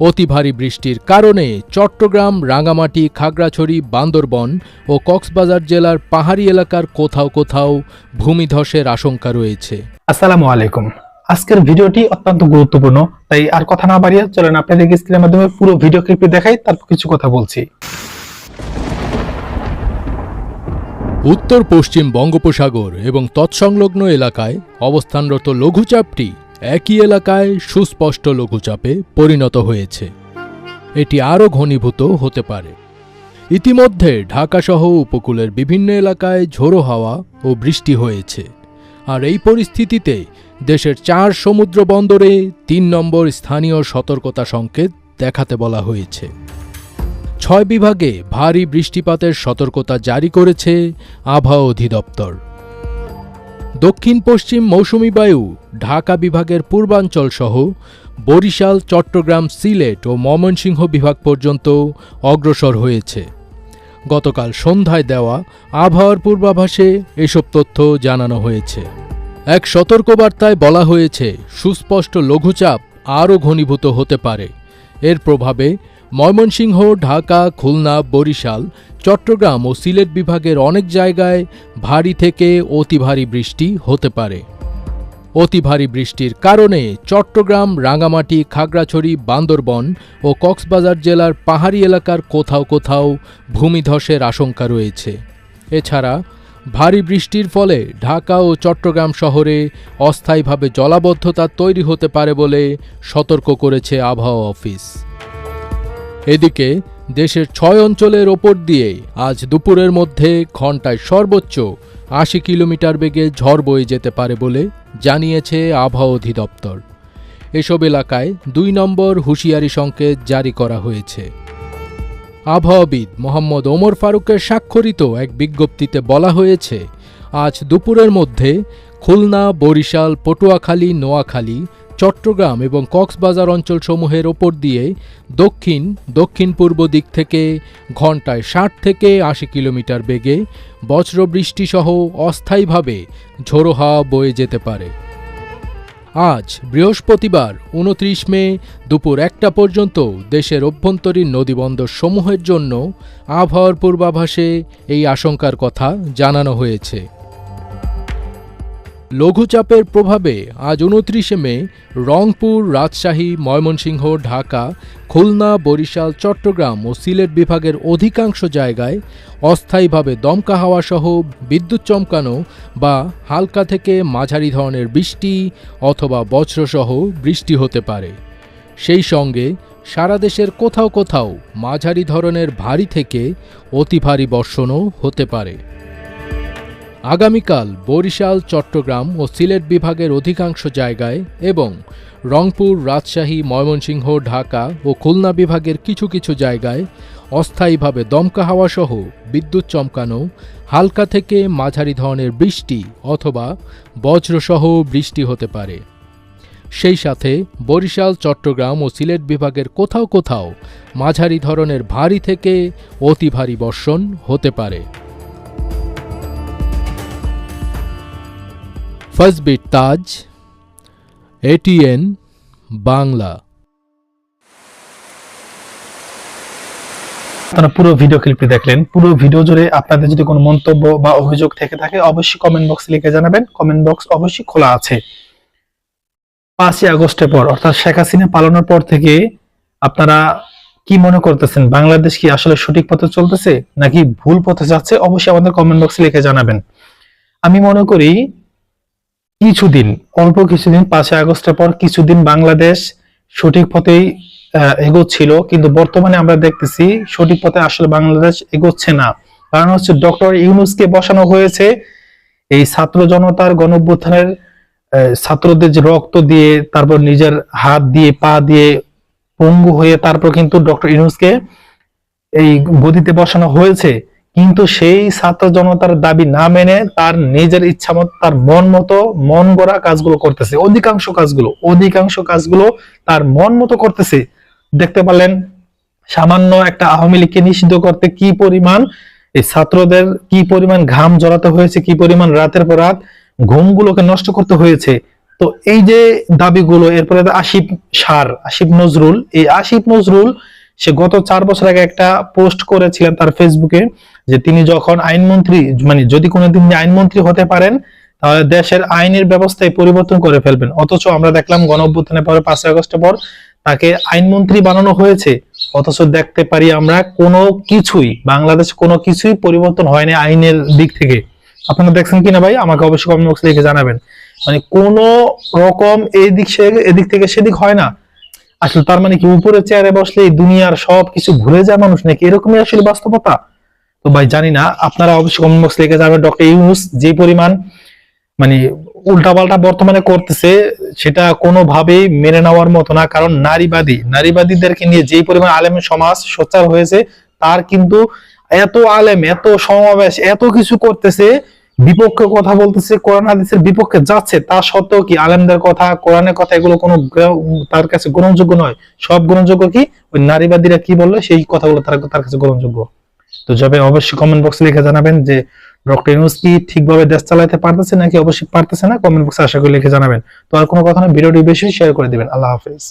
অতি ভারী বৃষ্টির কারণে চট্টগ্রাম রাঙামাটি খাগড়াছড়ি বান্দরবন ও কক্সবাজার জেলার পাহাড়ি এলাকার কোথাও কোথাও ভূমিধসের আশঙ্কা রয়েছে। আসসালামু আলাইকুম। আজকের ভিডিওটি অত্যন্ত গুরুত্বপূর্ণ তাই আর কথা না বাড়িয়ে চলেন আপনাদের স্ক্রিনের মাধ্যমে পুরো ভিডিও ক্লিপটি দেখাই তারপর কিছু কথা বলছি। উত্তর পশ্চিম বঙ্গোপসাগর এবং তৎসংলগ্ন এলাকায় অবস্থানরত লঘুচাপটি একই এলাকায় সুস্পষ্ট লঘুচাপে পরিণত হয়েছে। এটি আরও ঘনীভূত হতে পারে। ইতিমধ্যে ঢাকাসহ উপকূলের বিভিন্ন এলাকায় ঝোড়ো হাওয়া ও বৃষ্টি হয়েছে। আর এই পরিস্থিতিতে দেশের চার সমুদ্র বন্দরে তিন নম্বর স্থানীয় সতর্কতা সংকেত দেখাতে বলা হয়েছে। ছয় বিভাগে ভারী বৃষ্টিপাতের সতর্কতা জারি করেছে আবহাওয়া অধিদপ্তর। দক্ষিণ পশ্চিম মৌসুমি বায়ু, ঢাকা বিভাগের পূর্বাঞ্চল সহ বরিশাল, চট্টগ্রাম, সিলেট ও ময়মনসিংহ বিভাগ পর্যন্ত অগ্রসর হয়েছে। গতকাল সন্ধ্যায় দেওয়া আবহাওয়ার পূর্বাভাসে এসব তথ্য জানানো হয়েছে। এক সতর্কবার্তায় বলা হয়েছে, সুস্পষ্ট লঘুচাপ আরও ঘনীভূত হতে পারে। এর প্রভাবে ময়মনসিংহ, ঢাকা, খুলনা, বরিশাল, চট্টগ্রাম ও সিলেট বিভাগের অনেক জায়গায় ভারী থেকে অতি ভারী বৃষ্টি হতে পারে। অতি ভারী বৃষ্টির কারণে চট্টগ্রাম রাঙামাটি খাগড়াছড়ি, বান্দরবন ও কক্সবাজার জেলার পাহাড়ি এলাকার কোথাও কোথাও ভূমিধসের আশঙ্কা রয়েছে। এছাড়া ভারী বৃষ্টির ফলে ঢাকা ও চট্টগ্রাম শহরে অস্থায়ীভাবে জলাবদ্ধতা তৈরি হতে পারে বলে সতর্ক করেছে আবহাওয়া অফিস। এদিকে দেশের ছয় অঞ্চলের ওপর দিয়ে আজ দুপুরের মধ্যে ঘন্টায় সর্বোচ্চ আশি কিলোমিটার বেগে ঝড় বয়ে যেতে পারে বলে জানিয়েছে আবহাওয়া অধিদপ্তর। এসব এলাকায় দুই নম্বর হুঁশিয়ারি সংকেত জারি করা হয়েছে। আবহাওয়াবিদ মোহাম্মদ ওমর ফারুকের স্বাক্ষরিত এক বিজ্ঞপ্তিতে বলা হয়েছে, আজ দুপুরের মধ্যে খুলনা, বরিশাল, পটুয়াখালী, নোয়াখালী চট্টগ্রাম এবং কক্সবাজার অঞ্চলসমূহের ওপর দিয়ে দক্ষিণ দক্ষিণ পূর্ব দিক থেকে ঘন্টায় ষাট থেকে আশি কিলোমিটার বেগে বজ্রবৃষ্টিসহ অস্থায়ীভাবে ঝোড়ো হাওয়া বয়ে যেতে পারে। আজ বৃহস্পতিবার, উনত্রিশ মে, দুপুর একটা পর্যন্ত দেশের অভ্যন্তরীণ নদীবন্দর সমূহের জন্য আবহাওয়ার পূর্বাভাসে এই আশঙ্কার কথা জানানো হয়েছে। লঘুচাপের প্রভাবে আজ উনত্রিশে মে রংপুর, রাজশাহী, ময়মনসিংহ, ঢাকা, খুলনা, বরিশাল, চট্টগ্রাম ও সিলেট বিভাগের অধিকাংশ জায়গায় অস্থায়ীভাবে দমকা হাওয়া সহ বিদ্যুৎ চমকানো বা হালকা থেকে মাঝারি ধরনের বৃষ্টি অথবা বজ্রসহ বৃষ্টি হতে পারে। সেই সঙ্গে সারা দেশের কোথাও কোথাও মাঝারি ধরনের ভারী থেকে অতি ভারী বর্ষণও হতে পারে। আগামীকাল বরিশাল, চট্টগ্রাম ও সিলেট বিভাগের অধিকাংশ জায়গায় এবং রংপুর, রাজশাহী, ময়মনসিংহ, ঢাকা ও খুলনা বিভাগের কিছু কিছু জায়গায় অস্থায়ীভাবে দমকা হাওয়া সহ বিদ্যুৎ চমকানো, হালকা থেকে মাঝারি ধরনের বৃষ্টি অথবা বজ্রসহ বৃষ্টি হতে পারে। সেই সাথে বরিশাল, চট্টগ্রাম ও সিলেট বিভাগের কোথাও কোথাও মাঝারি ধরনের ভারী থেকে অতি ভারী বর্ষণ হতে পারে। ফজবিট তাজ এটিএন বাংলা। আপনারা পুরো ভিডিও ক্লিপটি দেখলেন। পুরো ভিডিও জুড়ে আপনাদের যদি কোনো মন্তব্য বা অভিযোগ থেকে থাকে, অবশ্যই কমেন্ট বক্সে লিখে জানাবেন। কমেন্ট বক্স অবশ্যই খোলা আছে। পাঁচই আগস্টের পর, অর্থাৎ শেখ হাসিনা পালানোর পর থেকে আপনারা কি মনে করতেছেন? বাংলাদেশ কি আসলে সঠিক পথে চলতেছে নাকি ভুল পথে যাচ্ছে? অবশ্যই আমাদের কমেন্ট বক্সে লিখে জানাবেন। আমি মনে করি কিছুদিন অল্প কিছুদিন পাঁচই আগস্টের পর কিছুদিন বাংলাদেশ সঠিক পথেই এগোচ্ছিল। কিন্তু বর্তমানে আমরা দেখতেছি সঠিক পথে আসলে বাংলাদেশ এগোচ্ছে না। কারণ হচ্ছে ডক্টর ইউনুসকে বসানো হয়েছে। এই ছাত্র জনতার আহ, ছাত্রদের যে রক্ত দিয়ে তারপর নিজের হাত দিয়ে পা দিয়ে পঙ্গু হয়ে তারপর কিন্তু ডক্টর ইউনুসকে এই গদিতে বসানো হয়েছে। কিন্তু সেই ছাত্র জনতার দাবি না মেনে তার নিজের ইচ্ছা মতো, তার মন মতো, মন গড়া কাজগুলো করতেছে। অধিকাংশ কাজগুলো অধিকাংশ কাজগুলো তার মন মতো করতেছে। দেখতে পারলেন সামান্য একটা আওয়ামী লীগকে নিষিদ্ধ করতে কি পরিমাণ এই ছাত্রদের, কি পরিমাণ ঘাম জড়াতে হয়েছে, কি পরিমাণ রাতের পর রাত ঘুমগুলোকে নষ্ট করতে হয়েছে। তো এই যে দাবিগুলো, এরপরে আসিফ সার, আসিফ নজরুল, এই আসিফ নজরুল সে গত চার বছর আগে একটা পোস্ট করেছিলেন তার ফেসবুকে যে তিনি যখন আইনমন্ত্রী মানে যদি কোনোদিন আইনমন্ত্রী হতে পারেন, তাহলে দেশের আইনের ব্যবস্থায় পরিবর্তন করে ফেলবেন। অথচ আমরা দেখলাম গণ অভ্যুত্থানের পরে পাঁচই আগস্টের পর তাকে আইনমন্ত্রী বানানো হয়েছে। অথচ দেখতে পারি আমরা কোনো কিছুই, বাংলাদেশ কোনো কিছুই পরিবর্তন হয়নি আইনের দিক থেকে। আপনারা দেখছেন কিনা ভাই? আমাকে অবশ্যই কমেন্ট বক্সে লিখে জানাবেন। মানে কোন রকম এই দিক সে এদিক থেকে সেদিক হয় না। আসলে তার মানে কি উপরে চেয়ারে বসলে দুনিয়ার সব কিছু ভুলে যায় মানুষ নাকি? এরকমই আসলে বাস্তবতা? তো ভাই জানি না, আপনারা অবশ্যই কমেন্ট বক্সে লিখে যাবেন। ডক্টর ইউনুস যে পরিমাণ মানে উল্টাপাল্টা বর্তমানে করতেছে, সেটা কোনোভাবেই মেনে নেওয়ার মতো না। কারণ নারীবাদী, নারীবাদীদেরকে নিয়ে যেই পরিমাণ আলেম সমাজ সোচ্চার হয়েছে, তার কিন্তু এত আলেম, এত সমাবেশ, এত কিছু করতেছে, বিপক্ষে কথা বলতেছে, কোরআন হাদিসের বিপক্ষে যাচ্ছে। তা সত্ত্বেও কি আলেমদের কথা, কোরআনের কথা এগুলো কোনো তার কাছে গ্রহণযোগ্য নয়? সব গ্রহণযোগ্য কি? ওই নারীবাদীরা কি বলল, সেই কথাগুলো তার তার কাছে গ্রহণযোগ্য। তো যাবে অবশ্যই কমেন্ট বক্সে লিখে জানাবেন যে ডক্টর ইউনুস কি ঠিকভাবে দেশ চালাতে পারতেছে নাকি অবশ্যই পারতেছে না? কমেন্ট বক্সে আশা করি লিখে জানাবেন। তো আর কোনো কথা না, ভিডিওটি বেশি শেয়ার করে দিবেন। আল্লাহ হাফেজ।